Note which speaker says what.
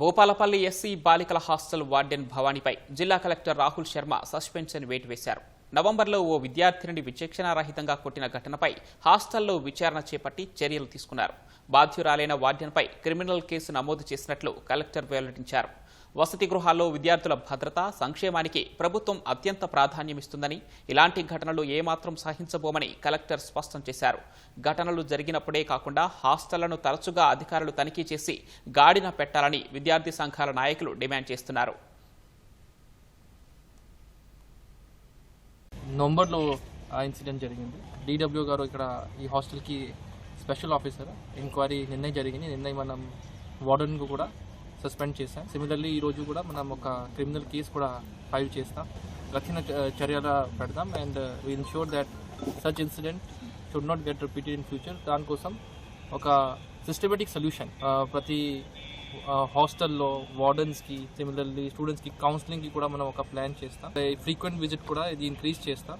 Speaker 1: Bhupalpally SC బాలికల hostel warden భవానీపై జిల్లా కలెక్టర్ రాహుల్ శర్మ సస్పెన్షన్ వేటు వేశారు. నవంబర్లో ఓ విద్యార్థినిని విచక్షణారహితంగా కొట్టిన ఘటనపై హాస్టల్లో విచారణ చేపట్టి చర్యలు తీసుకున్నారు. బాధ్యురాలైన వార్డెన్పై క్రిమినల్ కేసు నమోదు చేసినట్లు కలెక్టర్ వెల్లడించారు. వసతి గృహాల్లో విద్యార్థుల భద్రత సంక్షేమానికి ప్రభుత్వం అత్యంత ప్రాధాన్యమిస్తుందని ఇలాంటి ఘటనలు ఏమాత్రం సహించబోమని కలెక్టర్ స్పష్టం చేశారు. ఘటనలు జరిగినప్పుడే కాకుండా హాస్టళ్ళను తరచుగా అధికారులు తనిఖీ చేసి గాడిన పెట్టాలని విద్యార్థి సంఘాల నాయకులు డిమాండ్ చేస్తున్నారు.
Speaker 2: నవంబర్లో ఆ ఇన్సిడెంట్ జరిగింది. డీడబ్ల్యూ గారు ఇక్కడ ఈ హాస్టల్కి స్పెషల్ ఆఫీసర్. ఎంక్వైరీ నిర్ణయం జరిగింది. నిర్ణయం మనం వార్డెన్కు కూడా సస్పెండ్ చేశాం. సిమిలర్లీ ఈ రోజు కూడా మనం ఒక క్రిమినల్ కేసు కూడా ఫైల్ చేస్తాం. కఠిన చర్యలు పెడతాం. And we ensure that such incident should not get repeated in future దానికోసం ఒక సిస్టమేటిక్ సొల్యూషన్ ప్రతి హాస్టల్లో వార్డెన్స్కి సిమిలర్లీ స్టూడెంట్స్కి కౌన్సిలింగ్కి కూడా మనం ఒక ప్లాన్ చేస్తాం. ఫ్రీక్వెంట్ విజిట్ కూడా ఇది ఇంక్రీజ్ చేస్తాం.